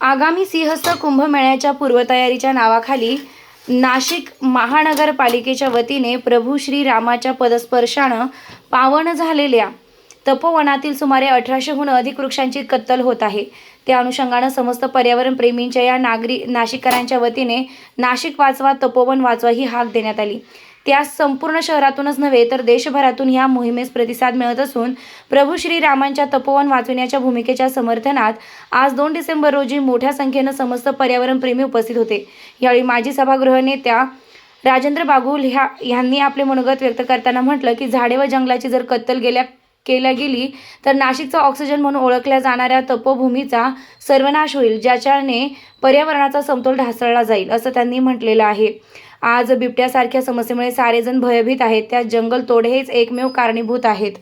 आगामी सिंहस्थ कुंभमेळ्याच्या पूर्वतयारीच्या नावाखाली नाशिक महानगरपालिकेच्या वतीने प्रभू श्री रामाच्या पदस्पर्शानं पावन झालेल्या तपोवनातील सुमारे अठराशेहून अधिक वृक्षांची कत्तल होत आहे. त्या अनुषंगानं समस्त पर्यावरण प्रेमींच्या या नागरी नाशिककरांच्या वतीने नाशिक वाचवा तपोवन वाचवा ही हाक देण्यात आली. त्या संपूर्ण शहरातूनच नव्हे तर देशभरातून ह्या मोहिमेस प्रतिसाद मिळत असून प्रभू श्रीरामांच्या तपोवन वाचविण्याच्या भूमिकेच्या समर्थनात आज दोन डिसेंबर रोजी मोठ्या संख्येनं समस्त पर्यावरणप्रेमी उपस्थित होते. यावेळी माजी सभागृह नेत्या राजेंद्र बागुल ह्या ह्यांनी आपले मनोगत व्यक्त करताना म्हटलं की झाडे व जंगलाची जर कत्तल गेल्या केल्या गेली तर नाशिकचा ऑक्सिजन म्हणून ओळखल्या जाणाऱ्या तपोभूमीचा सर्वनाश होईल ज्याच्याने पर्यावरणाचा समतोल ढासळला जाईल असं त्यांनी म्हटलेलं आहे. आज बिबट्यासारख्या समस्येमुळे सारेजण भयभीत आहेत त्या जंगल तोड हेच एकमेव कारणीभूत आहेत.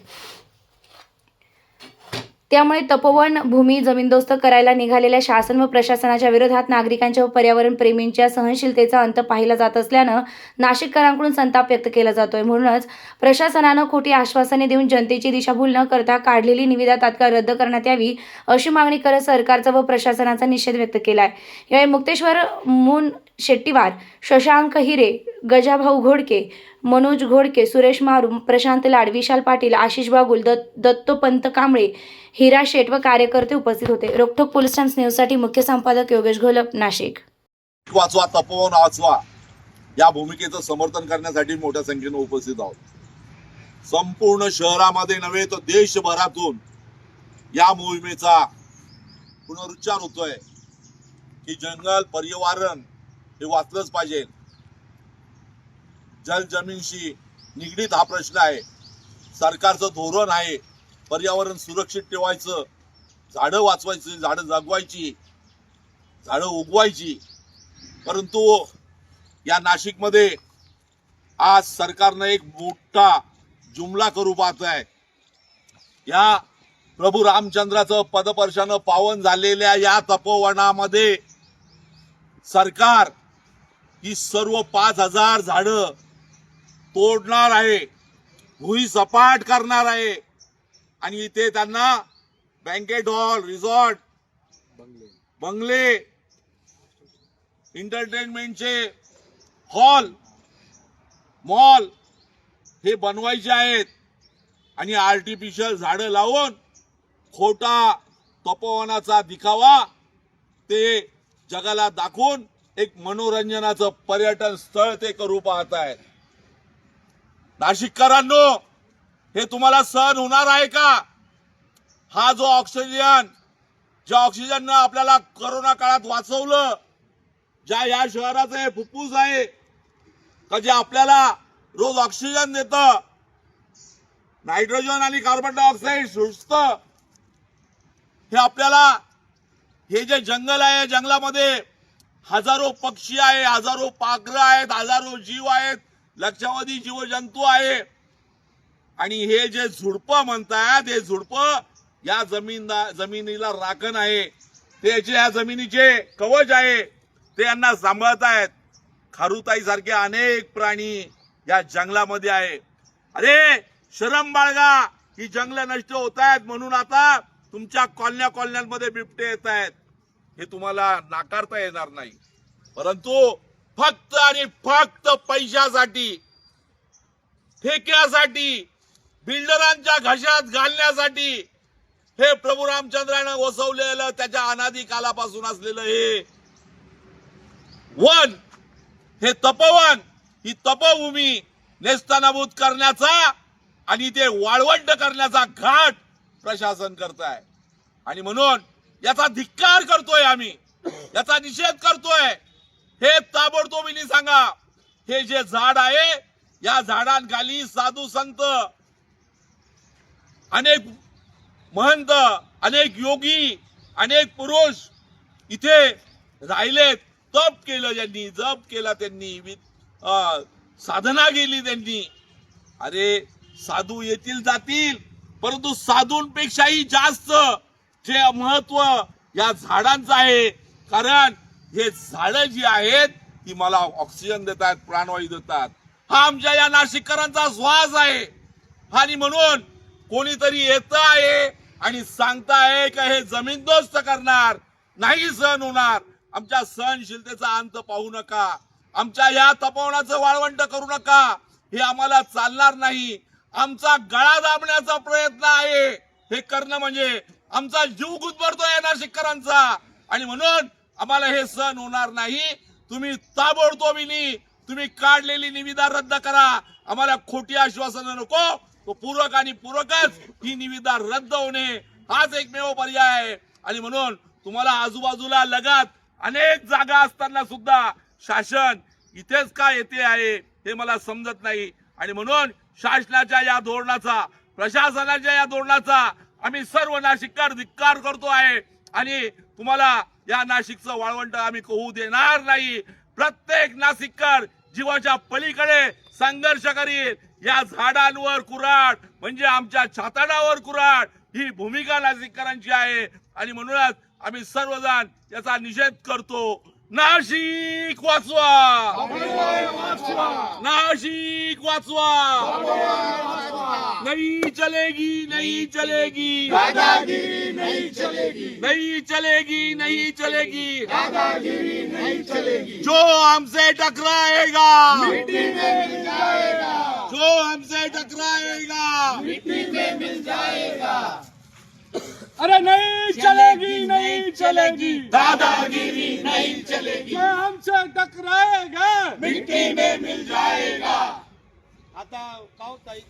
त्यामुळे तपोवन भूमी जमीनदोस्त करायला निघालेल्या शासन व प्रशासनाच्या विरोधात नागरिकांच्या व पर्यावरण प्रेमींच्या सहनशीलतेचा अंत पाहिला जात असल्यानं नाशिककरांकडून संताप व्यक्त केला जातोय. म्हणूनच प्रशासनानं खोटी आश्वासने देऊन जनतेची दिशाभूल न करता काढलेली निविदा तात्काळ रद्द करण्यात यावी अशी मागणी करत सरकारचा व प्रशासनाचा निषेध व्यक्त केला आहे यावेळी मुक्तेश्वर मून शेट्टीवार शशांक हिरे गजाभाऊ घोडके मनोज घोडके सुरेश मारू प्रशांत लाड विशाल पाटील आशिष बागुल दत्त दत्तोपंत कांबळे हिरा शेट व कार्यकर्ते उपस्थित होते. रोखोक पोलीस टाइम्स न्यूजसाठी मुख्य संपादक योगेश घोलप नाशिक. वाचवा तपोवन वाचवा. या भूमिकेचं समर्थन करण्यासाठी मोठ्या संख्येनं उपस्थित आहोत. संपूर्ण शहरामध्ये नव्हे तर देशभरातून या मोहिमेचा पुनरुच्चार होतोय की जंगल पर्यावरण हे वाचलंच पाहिजे. जल जमीनशी निगडीत हा प्रश्न आहे. सरकारचं धोरण आहे. पर्यावरण सुरक्षित ठेवायचं झाडं वाचवायची झाडं जगवायची झाडं उगवायची. परंतु या नाशिकमध्ये आज सरकारनं एक मोठा जुमला करू पाहत आहे. या प्रभू रामचंद्राचं पदपर्शानं पावन झालेल्या या तपोवनामध्ये सरकार ही सर्व पाच हजार झाडं तोडणार आहे. भुई सपाट करणार आहे. आणि इथे त्यांना बँकेट हॉल रिसॉर्ट बंगले एंटरटेनमेंटचे हॉल मॉल हे बनवायचे आहेत. आणि आर्टिफिशियल झाडं लावून खोटा तपोवनाचा दिखावा ते जगाला दाखवून एक मनोरंजनाचं पर्यटन स्थळ ते करू पाहत आहेत नाशिककरांनो हे तुम्हाला सहन होणार आहे का? हा जो ऑक्सिजन ज्या ऑक्सिजननं आपल्याला करोना काळात वाचवलं ज्या या शहराचं हे फुफ्फुस आहे का जे आपल्याला रोज ऑक्सिजन देत नायट्रोजन आणि कार्बन डायऑक्साईड सुचत हे आपल्याला हे जे जंगल आहे जंगलामध्ये हजारो पक्षी आहे हजारो पाखरं आहेत हजारो जीव आहेत लक्षावधी जीवजंतू आहे. आणि हे जे झुडपं म्हणतात हे झुडपं या जमीन जमिनीला राखण आहे. ते जे या जमिनीचे कवच आहे ते यांना सांभाळत आहेत. खारुताई सारखे अनेक प्राणी या जंगलामध्ये आहे. अरे शरम बाळगा ही जंगल नष्ट होत आहेत म्हणून आता तुमच्या कॉलन्या कॉलन्यांमध्ये बिबटे येत आहेत. हे तुम्हाला नाकारता येणार नाही. परंतु फक्त आणि फक्त पैशासाठी ठेक्यासाठी बिल्डरांच्या घशात घालण्यासाठी हे प्रभू रामचंद्रानं वसवलेलं त्याच्या अनादी कालापासून असलेलं हे वन हे तपोवन ही तपभूमी नेस्तनाबूत करण्याचा आणि ते वाळवंट करण्याचा घाट प्रशासन करत आहे आणि म्हणून याचा धिक्कार करतोय आम्ही. याचा निषेध करतोय. हे ताबडतोबीने सांगा. हे जे झाड आहे या झाडांखाली साधू संत अनेक महंत अनेक योगी अनेक पुरुष इथे राहिलेत. तप केलं ज्यांनी जप केला त्यांनी अं, साधना केली त्यांनी. अरे साधू येतील जातील परंतु साधूंपेक्षाही जास्त जे महत्त्व या झाडांचं आहे. कारण हे झाडं जी आहेत ती मला ऑक्सिजन देतात प्राणवायू देतात. हा आमच्या या नाशिककरांचा श्वास आहे. आणि म्हणून कोणीतरी येत आहे आणि सांगताय का हे जमीनदोस्त करणार नाही सहन होणार. आमच्या सहनशीलतेचा अंत पाहू नका. आमच्या या तपवनाचं वाळवंट करू नका. हे आम्हाला चालणार नाही. आमचा गळा दाबण्याचा प्रयत्न आहे. हे करणं म्हणजे आमचा जीव गुदमरतोय या नाशिककरांचा. आणि म्हणून आम्हाला हे सण होणार नाही. तुम्ही ताबडतोब तुम्ही काढलेली निविदा रद्द करा. आम्हाला खोटी आश्वासनं नको. तो पूरक आणि पूरकच ही निविदा रद्द होणे हाच एकमेव पर्याय. आहे आणि म्हणून तुम्हाला आजूबाजूला लगत अनेक जागा असताना सुद्धा शासन इथेच का येते आहे हे मला समजत नाही. आणि म्हणून शासनाच्या या धोरणाचा प्रशासनाच्या या धोरणाचा आम्ही सर्व नाशिककर धिक्कार करतो आहे. आणि तुम्हाला या नाशिकचं वाळवंट आम्ही कहू देणार नाही. प्रत्येक नाशिककर जीवाच्या पलीकडे संघर्ष करील या झाडांवर कुराड म्हणजे आमच्या छाताडावर कुराड ही भूमिका नाशिककरांची आहे. आणि म्हणूनच आम्ही सर्वजण याचा निषेध करतो. नाशिक वाचवा नाशिक वाचवा नहीं चलेगी नहीं चलेगी दादागिरी नहीं चलेगी नहीं चलेगी नहीं चलेगी दादागिरी नहीं चलेगी जो हमसे टकराएगा मिट्टी में मिल जाएगा जो हमसे टकराएगा मिट्टी में मिल जाएगा अरे नहीं चलेगी नहीं चलेगी। दादागिरी नहीं चलेगी। जो हमसे टकराएगा। मिट्टी में मिल जाएगा। आता काव ताई